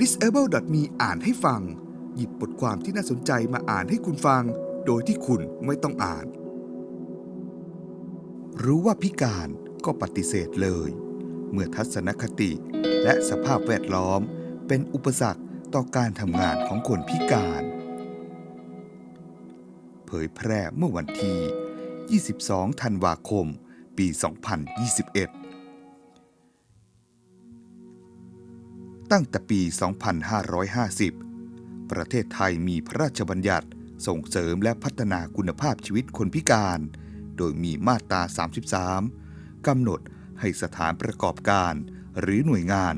disable.me อ่านให้ฟัง หยิบบทความที่น่าสนใจมาอ่านให้คุณฟัง โดยที่คุณไม่ต้องอ่าน รู้ว่าพิการก็ปฏิเสธเลย เมื่อทัศนคติและสภาพแวดล้อม เป็นอุปสรรคต่อการทำงานของคนพิการ เผยแพร่เมื่อวันที่ 22 ธันวาคม ปี 2021 ตั้งแต่ปี 2550 ประเทศไทยมีพระราชบัญญัติส่งเสริมและพัฒนาคุณภาพชีวิตคนพิการ โดยมีมาตรา 33 กำหนดให้สถานประกอบการ หรือหน่วยงาน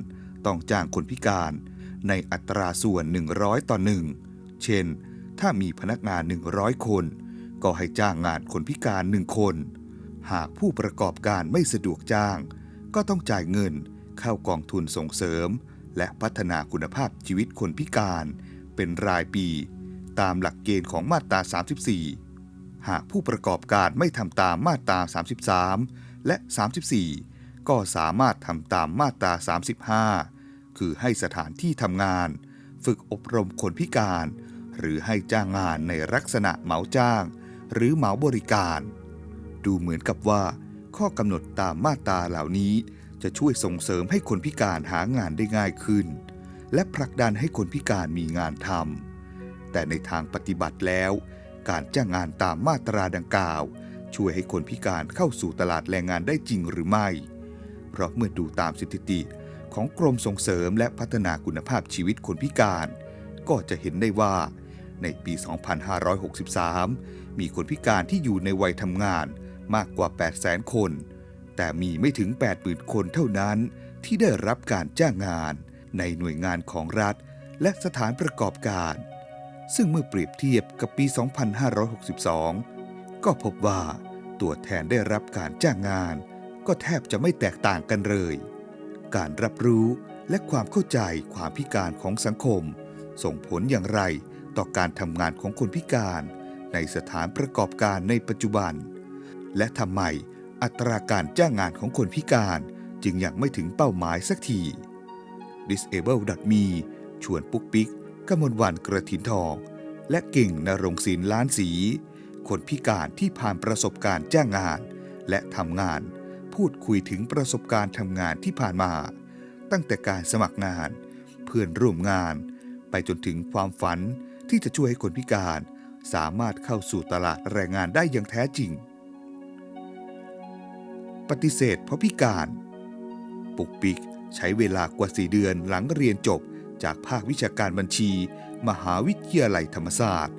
ต้องจ้างคนพิการในอัตราส่วน 100 ต่อ 1 เช่น ถ้ามีพนักงาน 100 คน ก็ให้จ้างงานคนพิการ 1 คน หากผู้ประกอบการไม่สะดวกจ้าง ก็ต้องจ่ายเงินเข้ากองทุนส่งเสริม และพัฒนาคุณภาพชีวิตคนพิการ เป็นรายปี ตามหลักเกณฑ์ของมาตรา 34 หากผู้ประกอบการไม่ทำตามมาตรา 33 และ 34 ก็สามารถทำตามมาตรา 35 คือให้สถานที่ทำงาน ฝึกอบรมคนพิการ หรือให้จ้างงานในลักษณะเหมาจ้าง หรือเหมาบริการ ดูเหมือนกับว่า ข้อกำหนดตามมาตราเหล่านี้ จะช่วยส่งเสริมให้คนพิการหางานได้ง่ายขึ้น และผลักดันให้คนพิการมีงานทำแต่ในทางปฏิบัติแล้ว การจ้างงานตามมาตราดังกล่าว ช่วยให้คนพิการเข้าสู่ตลาดแรงงานได้จริงหรือไม่ เพราะเมื่อดูตามสถิติของกรมส่งเสริมและพัฒนาคุณภาพชีวิตคนพิการ ก็จะเห็นได้ว่า ในปี 2563 มีคนพิการที่อยู่ในวัยทำงานมากกว่า 800,000 คน แต่มีไม่ถึง 80,000 คนเท่านั้นที่ได้รับการจ้างงานในหน่วยงานของรัฐ และสถานประกอบการ ซึ่งเมื่อเปรียบเทียบกับปี 2562 ก็พบว่าตัวแทนได้รับการจ้างงาน ก็แทบจะไม่แตกต่างกันเลย การรับรู้และความเข้าใจความพิการของสังคม ส่งผลอย่างไรต่อการทำงานของคนพิการ ในสถานประกอบการในปัจจุบัน และทำไม อัตราการจ้างงานของคนพิการจึงยังไม่ถึงเป้าหมายสักที disable.me ชวนปุ๊กปิ๊กกมลวันกระถินทอง และเก่งนรงศิลล้านสี คนพิการที่ผ่านประสบการณ์จ้างงาน และทำงาน พูดคุยถึงประสบการณ์ทำงานที่ผ่านมา ตั้งแต่การสมัครงาน เพื่อนร่วมงาน ไปจนถึงความฝันที่จะช่วยให้คนพิการ สามารถเข้าสู่ตลาดแรงงานได้อย่างแท้จริง ปฏิเสธเพราะพิการ ปุกปิกใช้เวลากว่า4เดือนหลังเรียนจบจากภาควิชาการบัญชี มหาวิทยาลัยธรรมศาสตร์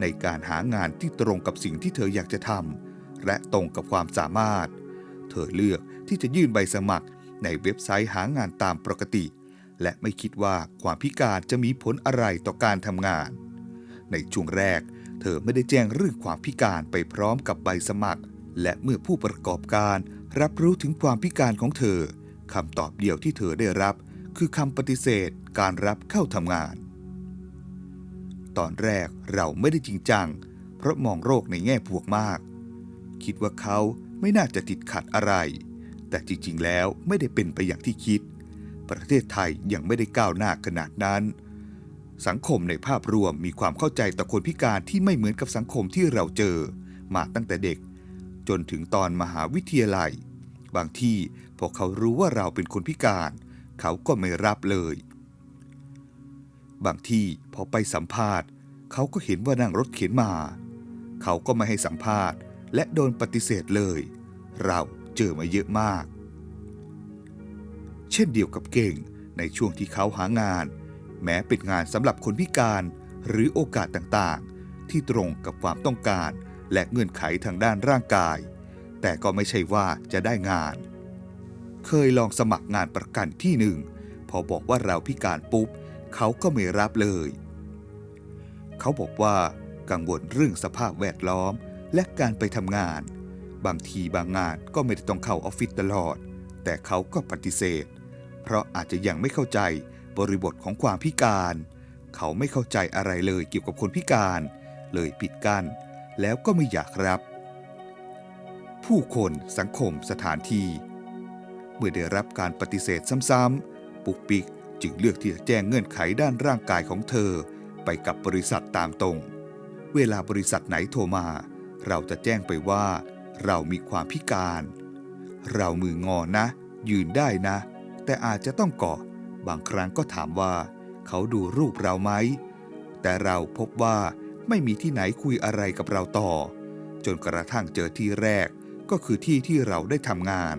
ในการหางานที่ตรงกับสิ่งที่เธออยากจะทำและตรงกับความสามารถ เธอเลือกที่จะยื่นใบสมัครในเว็บไซต์หางานตามปกติ และไม่คิดว่าความพิการจะมีผลอะไรต่อการทำงาน ในช่วงแรก เธอไม่ได้แจ้งเรื่องความพิการไปพร้อมกับใบสมัคร และเมื่อผู้ประกอบการรับรู้ถึงความพิการของเธอคำตอบเดียวที่เธอได้รับ คือคำปฏิเสธการรับเข้าทำงาน ตอนแรกเราไม่ได้จริงจัง เพราะมองโรคในแง่บวกมาก คิดว่าเขาไม่น่าจะติดขัดอะไร แต่จริงๆ แล้วไม่ได้เป็นไปอย่างที่คิด ประเทศไทยยังไม่ได้ก้าวหน้าขนาดนั้น สังคมในภาพรวมมีความเข้าใจต่อคนพิการที่ไม่เหมือนกับสังคมที่เราเจอ มาตั้งแต่เด็ก จนถึงตอนมหาวิทยาลัย บางที่พอเขารู้ว่าเราเป็นคนพิการ เขาก็ไม่รับเลย บางที่พอไปสัมภาษณ์ เขาก็เห็นว่านั่งรถเข็นมา เขาก็ไม่ให้สัมภาษณ์ และโดนปฏิเสธเลย เราเจอมาเยอะมาก เช่นเดียวกับเก่งในช่วงที่เขาหางาน แม้เป็นงานสำหรับคนพิการหรือโอกาสต่างๆ ที่ตรงกับความต้องการ และเงื่อนไขทางด้านร่างกาย แต่ก็ไม่ใช่ว่าจะได้งาน เคยลองสมัครงานประกันที่หนึ่ง พอบอกว่าเราพิการปุ๊บ เขาก็ไม่รับเลย เขาบอกว่ากังวลเรื่องสภาพแวดล้อมและการไปทำงาน บางทีบางงานก็ไม่ได้ต้องเข้าออฟฟิศตลอด แต่เขาก็ปฏิเสธ เพราะอาจจะยังไม่เข้าใจบริบทของความพิการ เขาไม่เข้าใจอะไรเลยเกี่ยวกับคนพิการ เลยปิดกั้น แล้วก็ไม่อยากรับ ผู้คนสังคมสถานที่ เมื่อได้รับการปฏิเสธซ้ำๆปุกปิกจึงเลือกที่จะแจ้งเงื่อนไขด้านร่างกายของเธอ ไปกับบริษัทตามตรง เวลาบริษัทไหนโทรมา เราจะแจ้งไปว่า เรามีความพิการ เรามืองอนะ ยืนได้นะ แต่อาจจะต้องเกาะบางครั้งก็ถามว่า เขาดูรูปเราไหมแต่เราพบว่า ไม่มีที่ไหนคุยอะไรกับเราต่อ จนกระทั่งเจอที่แรกก็คือที่ที่เราได้ทำงาน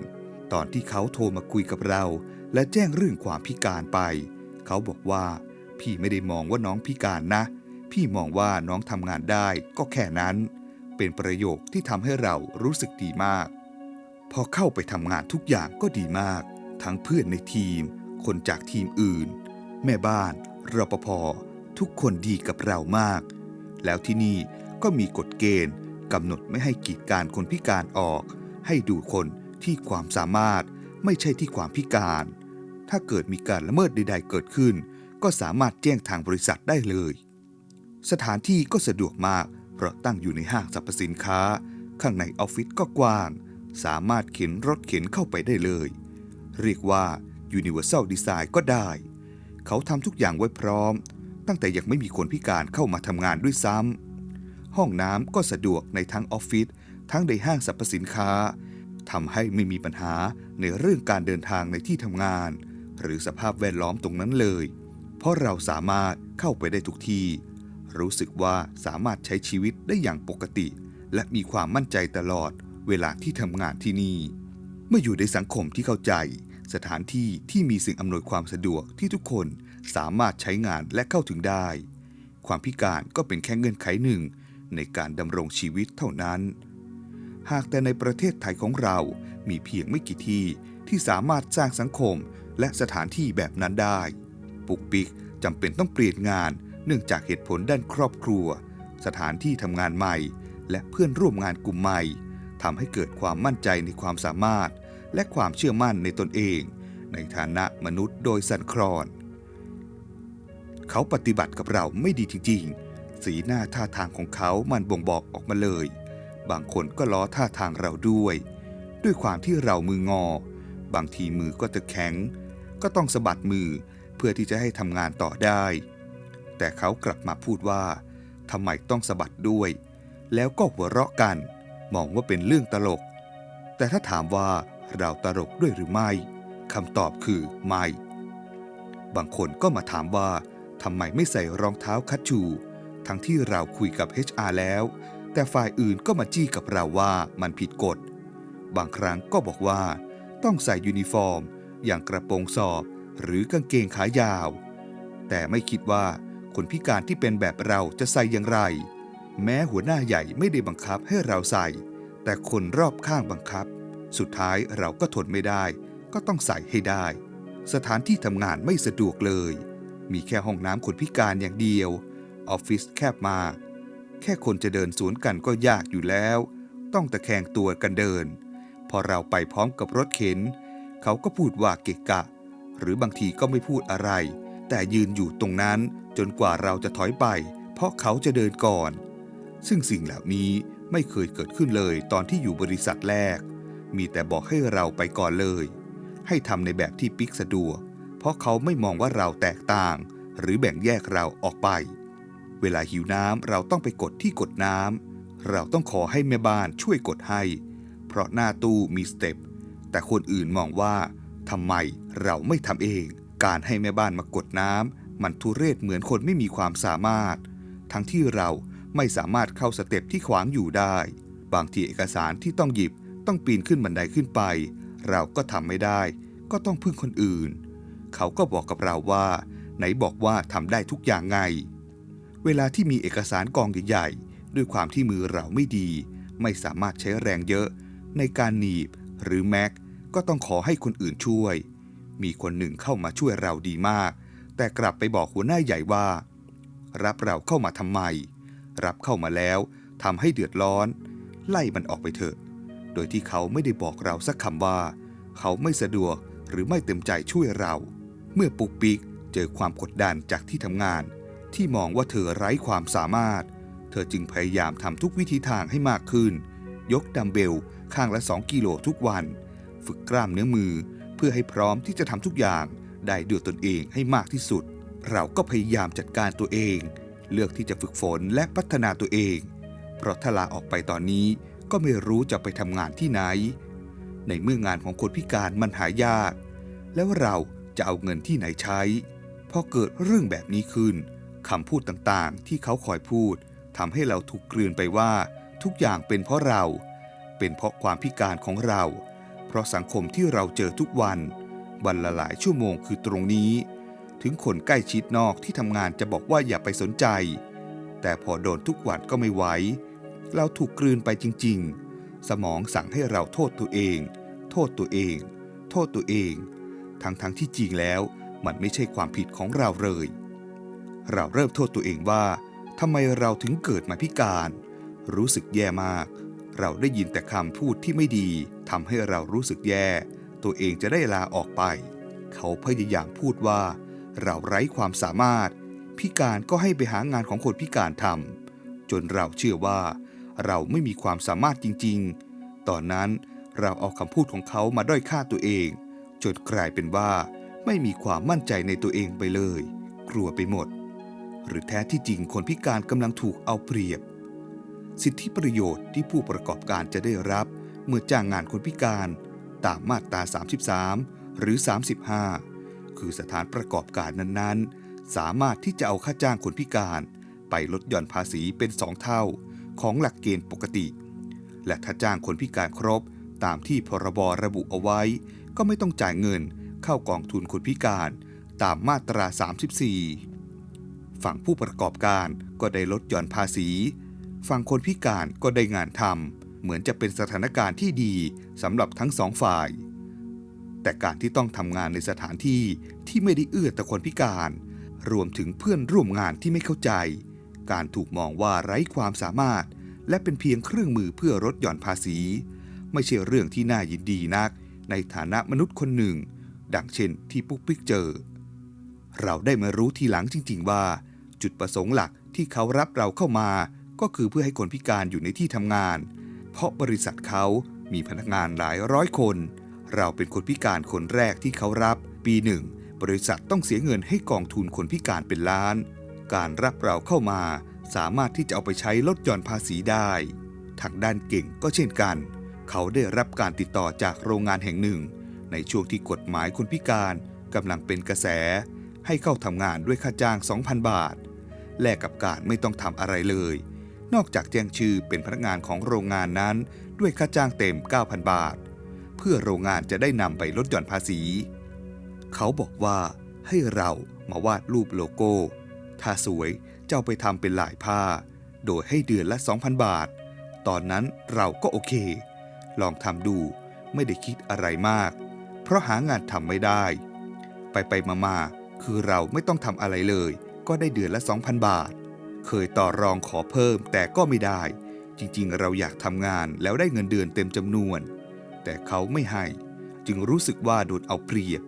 ตอนที่เขาโทรมาคุยกับเรา และแจ้งเรื่องความพิการไป เขาบอกว่า พี่ไม่ได้มองว่าน้องพิการนะ พี่มองว่าน้องทำงานได้ก็แค่นั้น เป็นประโยคที่ทำให้เรารู้สึกดีมาก พอเข้าไปทำงานทุกอย่างก็ดีมาก ทั้งเพื่อนในทีม คนจากทีมอื่น แม่บ้านรปภทุกคนดีกับเรามาก แล้วที่นี่ก็มีกฎเกณฑ์กำหนดไม่ให้กีดการคนพิการออก ให้ดูคนที่ความสามารถไม่ใช่ที่ความพิการ ถ้าเกิดมีการละเมิดใด ๆ เกิดขึ้น ก็สามารถแจ้งทางบริษัทได้เลย สถานที่ก็สะดวกมากเพราะตั้งอยู่ในห้างสรรพสินค้า ข้างในออฟฟิศก็กว้าง สามารถเข็นรถเข็นเข้าไปได้เลย เรียกว่า Universal Design ก็ได้ เขาทำทุกอย่างไว้พร้อม ตั้งแต่ยังไม่มีคนพิการเข้ามาทำงานด้วยซ้ำ ห้องน้ำก็สะดวกในทั้งออฟฟิศทั้งในห้างสรรพสินค้าทำให้ไม่มีปัญหาในเรื่องการเดินทางในที่ทำงาน หรือสภาพแวดล้อมตรงนั้นเลย เพราะเราสามารถเข้าไปได้ทุกที่ รู้สึกว่าสามารถใช้ชีวิตได้อย่างปกติ และมีความมั่นใจตลอดเวลาที่ทำงานที่นี่ เมื่ออยู่ในสังคมที่เข้าใจ สถานที่ที่มีสิ่งอำนวยความสะดวกที่ทุกคน สามารถใช้งานและเข้าถึงได้ ความพิการก็เป็นแค่เงื่อนไขหนึ่งในการดำรงชีวิตเท่านั้น หากแต่ในประเทศไทยของเรา มีเพียงไม่กี่ที่ที่สามารถสร้างสังคมและสถานที่แบบนั้นได้ ปุกปิกจำเป็นต้องเปลี่ยนงานเนื่องจากเหตุผลด้านครอบครัว สถานที่ทำงานใหม่ และเพื่อนร่วมงานกลุ่มใหม่ทำให้เกิดความมั่นใจในความสามารถ และความเชื่อมั่นในตนเอง ในฐานะมนุษย์โดยสันคลอน เขาปฏิบัติกับเราไม่ดีจริงๆ สีหน้าท่าทางของเขามันบ่งบอกออกมาเลย บางคนก็ล้อท่าทางเราด้วย ด้วยความที่เรามืองอ บางทีมือก็จะแข็ง ก็ต้องสะบัดมือเพื่อที่จะให้ทำงานต่อได้ แต่เขากลับมาพูดว่าทำไมต้องสะบัดด้วย แล้วก็หัวเราะกัน มองว่าเป็นเรื่องตลก แต่ถ้าถามว่าเราตลกด้วยหรือไม่คำตอบคือไม่ บางคนก็มาถามว่า ทำไมไม่ใส่รองเท้าคัชชู ทั้งที่เราคุยกับ HR แล้ว แต่ฝ่ายอื่นก็มาจี้กับเราว่ามันผิดกฎ บางครั้งก็บอกว่า ต้องใส่ยูนิฟอร์ม อย่างกระโปรงสอบ หรือกางเกงขายาว แต่ไม่คิดว่าคนพิการที่เป็นแบบเราจะใส่อย่างไร แม้หัวหน้าใหญ่ไม่ได้บังคับให้เราใส่ แต่คนรอบข้างบังคับ สุดท้ายเราก็ทนไม่ได้ ก็ต้องใส่ให้ได้ สถานที่ทำงานไม่สะดวกเลย มีแค่ห้องน้ำคนพิการอย่างเดียว ออฟฟิศแคบมาก แค่คนจะเดินสวนกันก็ยากอยู่แล้ว ต้องตะแคงตัวกันเดิน พอเราไปพร้อมกับรถเข็น เขาก็พูดว่าเกะกะ หรือบางทีก็ไม่พูดอะไร แต่ยืนอยู่ตรงนั้นจนกว่าเราจะถอยไป เพราะเขาจะเดินก่อน ซึ่งสิ่งเหล่านี้ไม่เคยเกิดขึ้นเลยตอนที่อยู่บริษัทแรก มีแต่บอกให้เราไปก่อนเลย ให้ทำในแบบที่ปิ๊กสะดวก เพราะเขาไม่มองว่าเราแตกต่าง หรือแบ่งแยกเราออกไป เวลาหิวน้ำเราต้องไปกดที่กดน้ำเราต้องขอให้แม่บ้านช่วยกดให้ เพราะหน้าตู้มีสเต็ปแต่คนอื่นมองว่าทำไมเราไม่ทำเอง การให้แม่บ้านมากดน้ำมันทุเรศเหมือนคนไม่มีความสามารถ ทั้งที่เราไม่สามารถเข้าสเต็ปที่ขวางอยู่ได้ บางทีเอกสารที่ต้องหยิบต้องปีนขึ้นบันไดขึ้นไป เราก็ทำไม่ได้ ก็ต้องพึ่งคนอื่น เขาก็บอกกับเราว่า ไหนบอกว่าทำได้ทุกอย่างไง เวลาที่มีเอกสารกองใหญ่ๆ ด้วยความที่มือเราไม่ดี ไม่สามารถใช้แรงเยอะ ในการหนีบหรือแม็กก็ต้องขอให้คนอื่นช่วย มีคนหนึ่งเข้ามาช่วยเราดีมาก แต่กลับไปบอกหัวหน้าใหญ่ว่า รับเราเข้ามาทำไม รับเข้ามาแล้วทำให้เดือดร้อน ไล่มันออกไปเถอะ โดยที่เขาไม่ได้บอกเราสักคำว่า เขาไม่สะดวกหรือไม่เต็มใจช่วยเรา เมื่อปุกปิกเจอความกดดันจากที่ทำงาน ที่มองว่าเธอไร้ความสามารถ เธอจึงพยายามทำทุกวิธีทางให้มากขึ้น ยกดัมเบลข้างละ 2 กิโลทุกวัน ฝึกกล้ามเนื้อมือเพื่อให้พร้อมที่จะทำทุกอย่างได้ด้วยตนเองให้มากที่สุด เราก็พยายามจัดการตัวเอง เลือกที่จะฝึกฝนและพัฒนาตัวเอง เพราะถ้าลาออกไปตอนนี้ก็ไม่รู้จะไปทำงานที่ไหน ในเมื่องานของคนพิการมันหายาก แล้วเรา จะเอาเงินที่ไหนใช้พอเกิดเรื่องแบบนี้ขึ้นคำพูดต่างๆ ที่เขาคอยพูดทำให้เราถูกกลืนไปว่า ทุกอย่างเป็นเพราะเรา เป็นเพราะความพิการของเรา เพราะสังคมที่เราเจอทุกวัน วันละหลายชั่วโมงคือตรงนี้ ถึงคนใกล้ชิดนอกที่ทำงานจะบอกว่าอย่าไปสนใจ แต่พอโดนทุกวันก็ไม่ไหวเราถูกกลืนไปจริง ๆ สมองสั่งให้เราโทษตัวเอง โทษตัวเอง โทษตัวเอง ทั้งๆทที่จริงแล้ว มันไม่ใช่ความผิดของเราเลย เราเริ่มโทษตัวเองว่าทำไมเราถึงเกิดมาพิการ รู้สึกแย่มาก เราได้ยินแต่คำพูดที่ไม่ดีทำให้เรารู้สึกแย่ ตัวเองจะได้ลาออกไป เขาพยายามพูดว่า เราไร้ความสามารถ พิการก็ให้ไปหางานของคนพิการทำจนเราเชื่อว่า เราไม่มีความสามารถจริง ๆ ตอนนั้นเราเอาคำพูดของเขามาด้อยค่าตัวเอง จนกลายเป็นว่า ไม่มีความมั่นใจในตัวเองไปเลย กลัวไปหมด หรือแท้ที่จริงคนพิการกำลังถูกเอาเปรียบ สิทธิประโยชน์ที่ผู้ประกอบการจะได้รับ เมื่อจ้างงานคนพิการ ตามมาตรา 33 หรือ 35 คือสถานประกอบการนั้นๆ สามารถที่จะเอาค่าจ้างคนพิการไปลดหย่อนภาษีเป็นสองเท่าของหลักเกณฑ์ปกติ และถ้าจ้างคนพิการครบตามที่พรบระบุเอาไว้ ก็ไม่ต้องจ่ายเงินเข้ากองทุนคนพิการตามมาตรา 34 ฝั่งผู้ประกอบการก็ได้ลดหย่อนภาษี ฝั่งคนพิการก็ได้งานทำเหมือนจะเป็นสถานการณ์ที่ดีสำหรับทั้งสองฝ่าย แต่การที่ต้องทำงานในสถานที่ที่ไม่ได้เอื้อต่อคนพิการ รวมถึงเพื่อนร่วมงานที่ไม่เข้าใจ การถูกมองว่าไร้ความสามารถ และเป็นเพียงเครื่องมือเพื่อลดหย่อนภาษี ไม่ใช่เรื่องที่น่ายินดีนัก ในฐานะมนุษย์คนหนึ่ง ดังเช่นที่ปุ๊กปิ๊กเจอ เราได้มารู้ทีหลังจริง ๆ ว่า จุดประสงค์หลักที่เขารับเราเข้ามา ก็คือเพื่อให้คนพิการอยู่ในที่ทำงาน เพราะบริษัทเขามีพนักงานหลายร้อยคน เราเป็นคนพิการคนแรกที่เขารับ ปีหนึ่งบริษัทต้องเสียเงินให้กองทุนคนพิการเป็นล้าน การรับเราเข้ามา สามารถที่จะเอาไปใช้ลดหย่อนภาษีได้ ทางด้านเก่งก็เช่นกัน เขาได้รับการติดต่อจากโรงงานแห่งหนึ่ง ในช่วงที่กฎหมายคนพิการกำลังเป็นกระแส ให้เข้าทำงานด้วยค่าจ้าง 2,000 บาท แลกกับการไม่ต้องทำอะไรเลย นอกจากแจ้งชื่อเป็นพนักงานของโรงงานนั้นด้วยค่าจ้างเต็ม 9,000 บาท เพื่อโรงงานจะได้นำไปลดหย่อนภาษี เขาบอกว่าให้เรามาวาดรูปโลโก้ ถ้าสวยเจะเอาไปทำเป็นลายผ้า โดยให้เดือนละ 2,000 บาท ตอนนั้นเราก็โอเค ลองทำดูไม่ได้คิดอะไรมาก เพราะหางานทำไม่ได้ ไปไปมามาคือเราไม่ต้องทำอะไรเลย ก็ได้เดือนละ 2,000 บาท เคยต่อรองขอเพิ่มแต่ก็ไม่ได้ จริงๆ เราอยากทำงานแล้วได้เงินเดือนเต็มจำนวน แต่เขาไม่ให้ จึงรู้สึกว่าโดนเอาเปรียบ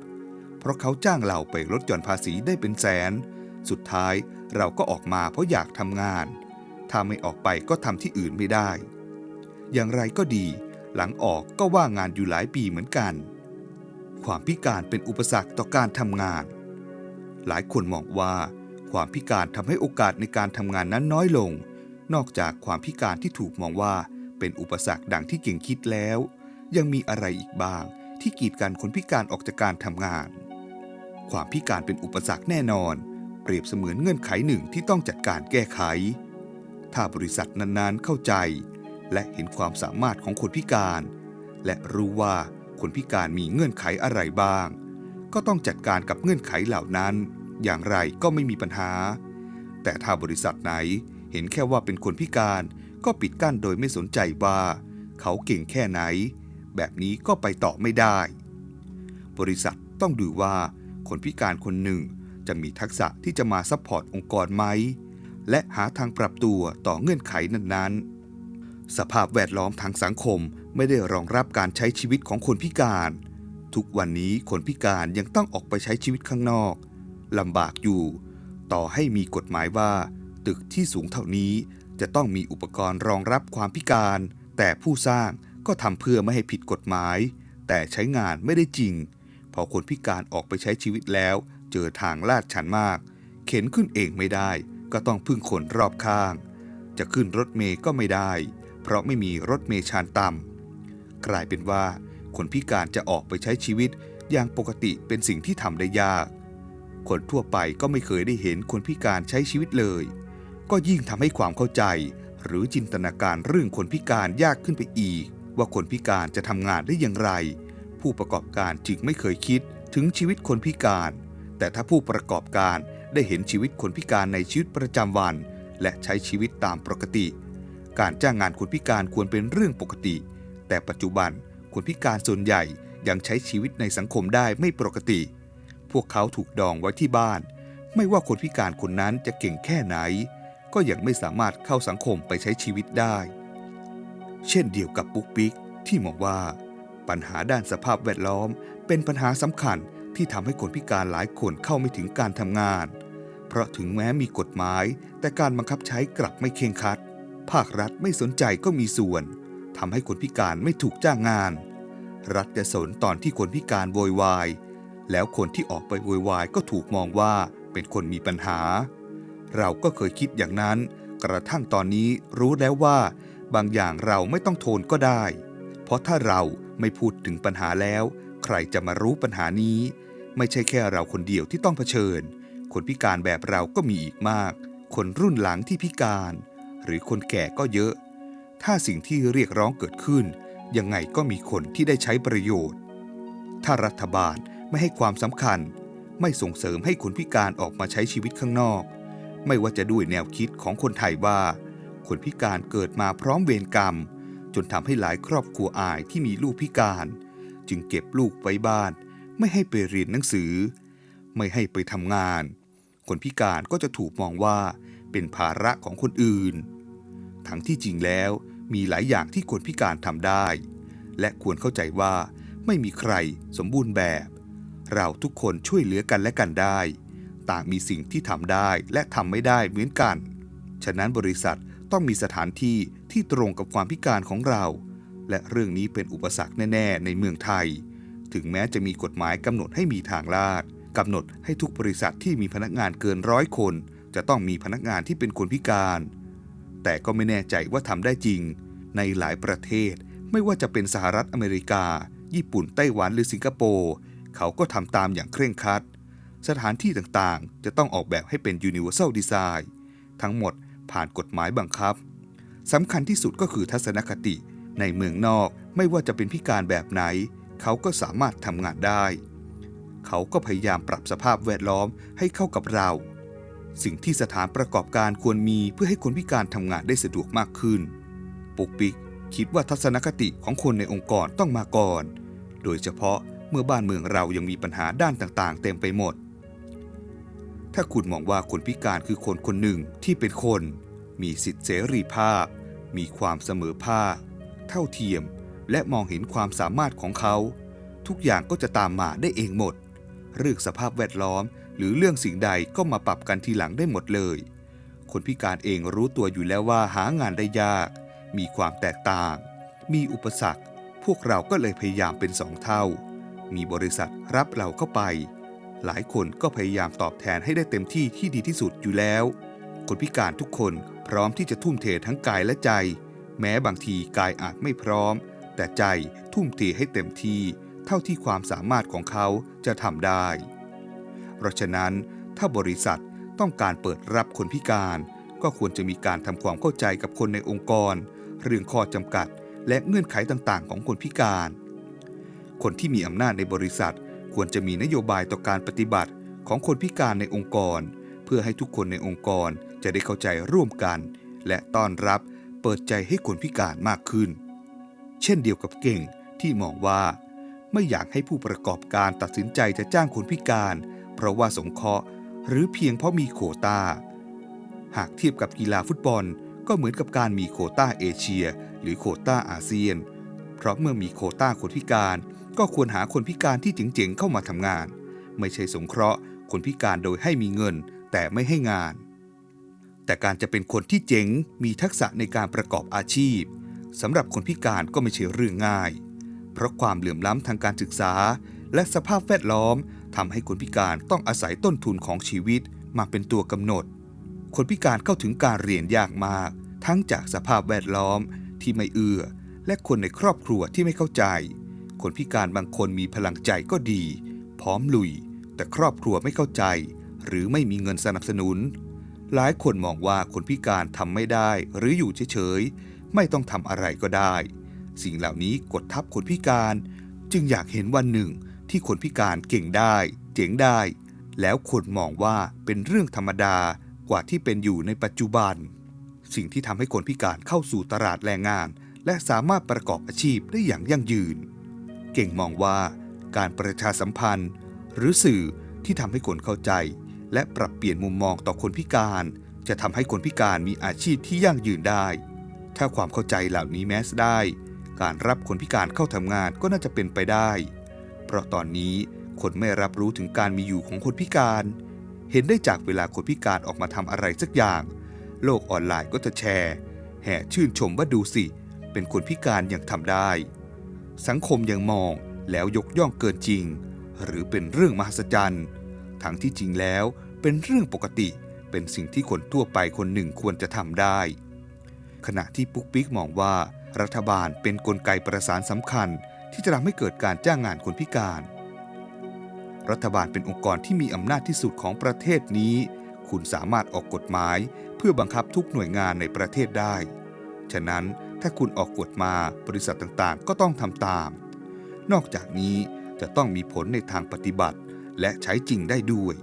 เพราะเขาจ้างเราไปลดหย่อนภาษีได้เป็นแสน สุดท้ายเราก็ออกมาเพราะอยากทำงาน ถ้าไม่ออกไปก็ทำที่อื่นไม่ได้ อย่างไรก็ดี หลังออกก็ว่างงานอยู่หลายปีเหมือนกัน ความพิการเป็นอุปสรรคต่อการทำงาน หลายคนมองว่าความพิการทำให้โอกาสในการทำงานนั้นน้อยลง นอกจากความพิการที่ถูกมองว่าเป็นอุปสรรคดังที่เก่งคิดแล้ว ยังมีอะไรอีกบ้างที่กีดกันคนพิการออกจากการทำงาน ความพิการเป็นอุปสรรคแน่นอน เปรียบเสมือนเงื่อนไขหนึ่งที่ต้องจัดการแก้ไข ถ้าบริษัทนั้นๆเข้าใจ และเห็นความสามารถของคนพิการ และรู้ว่าคนพิการมีเงื่อนไขอะไรบ้าง ก็ต้องจัดการกับเงื่อนไขเหล่านั้น อย่างไรก็ไม่มีปัญหา แต่ถ้าบริษัทไหนเห็นแค่ว่าเป็นคนพิการก็ปิดกั้นโดยไม่สนใจว่า เขาเก่งแค่ไหน แบบนี้ก็ไปต่อไม่ได้ บริษัทต้องดูว่าคนพิการคนหนึ่งจะมีทักษะที่จะมาซัพพอร์ตองค์กรไหม และหาทางปรับตัวต่อเงื่อนไขนั้นๆ สภาพแวดล้อมทางสังคมไม่ได้รองรับการใช้ชีวิตของคนพิการ ทุกวันนี้คนพิการยังต้องออกไปใช้ชีวิตข้างนอกลำบากอยู่ ต่อให้มีกฎหมายว่า ตึกที่สูงเท่านี้จะต้องมีอุปกรณ์รองรับความพิการ แต่ผู้สร้างก็ทำเพื่อไม่ให้ผิดกฎหมาย แต่ใช้งานไม่ได้จริง พอคนพิการออกไปใช้ชีวิตแล้ว เจอทางลาดชันมาก เข็นขึ้นเองไม่ได้ ก็ต้องพึ่งคนรอบข้าง จะขึ้นรถเมย์ก็ไม่ได้ เพราะไม่มีรถเมชานต่ำกลายเป็นว่าคนพิการจะออกไปใช้ชีวิตอย่างปกติเป็นสิ่งที่ทำได้ยาก คนทั่วไปก็ไม่เคยได้เห็นคนพิการใช้ชีวิตเลย ก็ยิ่งทำให้ความเข้าใจ หรือจินตนาการเรื่องคนพิการยากขึ้นไปอีก ว่าคนพิการจะทำงานได้อย่างไร ผู้ประกอบการจึงไม่เคยคิดถึงชีวิตคนพิการ แต่ถ้าผู้ประกอบการได้เห็นชีวิตคนพิการในชีวิตประจำวัน และใช้ชีวิตตามปกติ การจ้างงานคนพิการควรเป็นเรื่องปกติ แต่ปัจจุบันคนพิการส่วนใหญ่ยังใช้ชีวิตในสังคมได้ไม่ปกติ พวกเขาถูกดองไว้ที่บ้าน ไม่ว่าคนพิการคนนั้นจะเก่งแค่ไหน ก็ยังไม่สามารถเข้าสังคมไปใช้ชีวิตได้ เช่นเดียวกับปุ๊กปิ๊กที่มองว่า ปัญหาด้านสภาพแวดล้อม เป็นปัญหาสำคัญที่ทำให้คนพิการหลายคนเข้าไม่ถึงการทำงาน เพราะถึงแม้มีกฎหมาย แต่การบังคับใช้กลับไม่เคร่งครัด ภาครัฐไม่สนใจก็มีส่วนทำให้คนพิการไม่ถูกจ้างงาน รัฐจะสนตอนที่คนพิการโวยวาย แล้วคนที่ออกไปโวยวายก็ถูกมองว่าเป็นคนมีปัญหา เราก็เคยคิดอย่างนั้น กระทั่งตอนนี้รู้แล้วว่า บางอย่างเราไม่ต้องโทนก็ได้ เพราะถ้าเราไม่พูดถึงปัญหาแล้ว ใครจะมารู้ปัญหานี้ ไม่ใช่แค่เราคนเดียวที่ต้องเผชิญ คนพิการแบบเราก็มีอีกมาก คนรุ่นหลังที่พิการ หรือคนแก่ก็เยอะ ถ้าสิ่งที่เรียกร้องเกิดขึ้น ยังไงก็มีคนที่ได้ใช้ประโยชน์ ถ้ารัฐบาลไม่ให้ความสำคัญ ไม่ส่งเสริมให้คนพิการออกมาใช้ชีวิตข้างนอก ไม่ว่าจะด้วยแนวคิดของคนไทยว่า คนพิการเกิดมาพร้อมเวรกรรม จนทำให้หลายครอบครัวอายที่มีลูกพิการ จึงเก็บลูกไว้บ้าน ไม่ให้ไปเรียนหนังสือ ไม่ให้ไปทำงาน คนพิการก็จะถูกมองว่าเป็นภาระของคนอื่น ทั้งที่จริงแล้วมีหลายอย่างที่คนพิการทำได้ และควรเข้าใจว่าไม่มีใครสมบูรณ์แบบ เราทุกคนช่วยเหลือกันและกันได้ ต่างมีสิ่งที่ทำได้และทำไม่ได้เหมือนกัน ฉะนั้นบริษัทต้องมีสถานที่ที่ตรงกับความพิการของเรา และเรื่องนี้เป็นอุปสรรคแน่ ๆ ในเมืองไทย ถึงแม้จะมีกฎหมายกำหนดให้มีทางลาดกำหนดให้ทุกบริษัทที่มีพนักงานเกินร้อยคน จะต้องมีพนักงานที่เป็นคนพิการ แต่ก็ไม่แน่ใจว่าทำได้จริง ในหลายประเทศไม่ว่าจะเป็นสหรัฐอเมริกา ญี่ปุ่นไต้หวันหรือสิงคโปร์เขาก็ทำตามอย่างเคร่งครัด สถานที่ต่างๆ จะต้องออกแบบให้เป็น Universal Design ทั้งหมดผ่านกฎหมายบังคับสำคัญที่สุดก็คือทัศนคติ ในเมืองนอกไม่ว่าจะเป็นพิการแบบไหน เขาก็สามารถทำงานได้ เขาก็พยายามปรับสภาพแวดล้อมให้เข้ากับเรา สิ่งที่สถานประกอบการควรมีเพื่อให้คนพิการทำงานได้สะดวกมากขึ้น ปุกปิกคิดว่าทัศนคติของคนในองค์กรต้องมาก่อน โดยเฉพาะเมื่อบ้านเมืองเรายังมีปัญหาด้านต่างๆ เต็มไปหมด ถ้าคุณมองว่าคนพิการคือคนคนหนึ่งที่เป็นคน มีสิทธิเสรีภาพ มีความเสมอภาค เท่าเทียม และมองเห็นความสามารถของเขา ทุกอย่างก็จะตามมาได้เองหมด เรื่องสภาพแวดล้อม หรือเรื่องสิ่งใดก็มาปรับกันทีหลังได้หมดเลย คนพิการเองรู้ตัวอยู่แล้วว่าหางานได้ยาก มีความแตกต่าง มีอุปสรรค พวกเราก็เลยพยายามเป็นสองเท่า มีบริษัทรับเราเข้าไป หลายคนก็พยายามตอบแทนให้ได้เต็มที่ที่ดีที่สุดอยู่แล้ว คนพิการทุกคนพร้อมที่จะทุ่มเททั้งกายและใจ แม้บางทีกายอาจไม่พร้อม แต่ใจทุ่มเทให้เต็มที่ เท่าที่ความสามารถของเขาจะทำได้ ราะฉะนั้นถ้าบริษัทต้องการเปิดรับคนพิการ ก็ควรจะมีการทำความเข้าใจกับคนในองค์กร เรื่องข้อจำกัด และเงื่อนไขต่างๆ ของคนพิการ คนที่มีอำนาจในบริษัท ควรจะมีนโยบายต่อการปฏิบัติของคนพิการในองค์กร เพื่อให้ทุกคนในองค์กรจะได้เข้าใจร่วมกัน และต้อนรับเปิดใจให้คนพิการมากขึ้น เช่นเดียวกับเก่งที่มองว่า ไม่อยากให้ผู้ประกอบการตัดสินใจจะจ้างคนพิการ เพราะว่าสงเคราะห์หรือเพียงเพราะมีโควตาหากเทียบกับกีฬาฟุตบอลก็เหมือนกับการมีโควต้าเอเชีย หรือโควต้าอาเซียน เพราะเมื่อมีโควต้าคนพิการ ก็ควรหาคนพิการที่เจ๋งๆเข้ามาทำงาน ไม่ใช่สงเคราะห์ คนพิการโดยให้มีเงิน แต่ไม่ให้งาน แต่การจะเป็นคนที่เจ๋งมีทักษะในการประกอบอาชีพสำหรับคนพิการก็ไม่ใช่เรื่องง่าย เพราะความเหลื่อมล้ำทางการศึกษา และสภาพแวดล้อม ทำให้คนพิการต้องอาศัยต้นทุนของชีวิตมาเป็นตัวกำหนด คนพิการเข้าถึงการเรียนยากมาก ทั้งจากสภาพแวดล้อมที่ไม่เอื้อและคนในครอบครัวที่ไม่เข้าใจ คนพิการบางคนมีพลังใจก็ดี พร้อมลุย แต่ครอบครัวไม่เข้าใจ หรือไม่มีเงินสนับสนุน หลายคนมองว่าคนพิการทำไม่ได้ หรืออยู่เฉยๆ ไม่ต้องทำอะไรก็ได้ สิ่งเหล่านี้กดทับคนพิการ จึงอยากเห็นวันหนึ่ง ที่คนพิการเก่งได้ เจ๋งได้ แล้วคนมองว่าเป็นเรื่องธรรมดากว่าที่เป็นอยู่ในปัจจุบัน สิ่งที่ทำให้คนพิการเข้าสู่ตลาดแรงงาน และสามารถประกอบอาชีพได้อย่างยั่งยืน เก่งมองว่าการประชาสัมพันธ์ หรือสื่อที่ทำให้คนเข้าใจ และปรับเปลี่ยนมุมมองต่อคนพิการ จะทำให้คนพิการมีอาชีพที่ยั่งยืนได้ ถ้าความเข้าใจเหล่านี้แมสได้ การรับคนพิการเข้าทำงานก็น่าจะเป็นไปได้ ราะตอนนี้คนไม่รับรู้ถึงการมีอยู่ของคนพิการ เห็นได้จากเวลาคนพิการออกมาทำอะไรสักอย่าง โลกออนไลน์ก็จะแชร์ แห่ชื่นชมว่าดูสิ เป็นคนพิการยังทำได้ สังคมยังมองแล้วยกย่องเกินจริง หรือเป็นเรื่องมหัศจรรย์ ทั้งที่จริงแล้วเป็นเรื่องปกติ เป็นสิ่งที่คนทั่วไปคนหนึ่งควรจะทำได้ ขณะที่ปุ๊กปิ๊กมองว่า รัฐบาลเป็นนกลไกประสานสำคัญ ที่จะทำให้เกิดการจ้างงานคนพิการ รัฐบาลเป็นองค์กรที่มีอำนาจที่สุดของประเทศนี้ คุณสามารถออกกฎหมายเพื่อบังคับทุกหน่วยงานในประเทศได้ ฉะนั้นถ้าคุณออกกฎมาบริษัทต่างๆ ก็ต้องทำตาม นอกจากนี้จะต้องมีผลในทางปฏิบัติ และใช้จริงได้ด้วย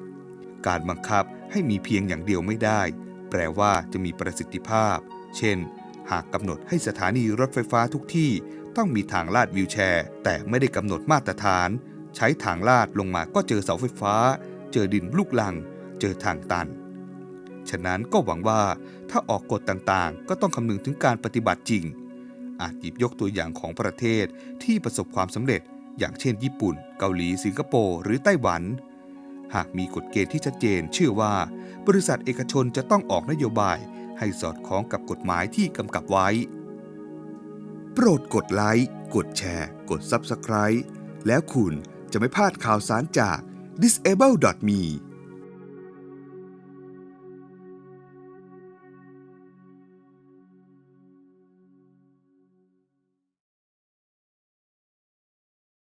การบังคับให้มีเพียงอย่างเดียวไม่ได้ แปลว่าจะมีประสิทธิภาพ เช่น หากกำหนดให้สถานีรถไฟฟ้าทุกที่ ต้องมีทางลาดวิวแชร์ แต่ไม่ได้กำหนดมาตรฐาน ใช้ทางลาดลงมาก็เจอเสาไฟฟ้า เจอดินลูกลัง เจอทางตัน ฉะนั้นก็หวังว่าถ้าออกกฎต่างๆ ก็ต้องคำนึงถึงการปฏิบัติจริง อาจหยิบยกตัวอย่างของประเทศที่ประสบความสำเร็จ อย่างเช่น ญี่ปุ่น เกาหลี สิงคโปร์ หรือไต้หวัน หากมีกฎเกณฑ์ที่ชัดเจน เชื่อว่า บริษัทเอกชนจะต้องออกนโยบายให้สอดคล้องกับกฎหมายที่กำกับไว้ ปรดกดไลค์ กดแชร์ กด Subscribe แล้วคุณจะไม่พลาดข่าวสารจาก disable.me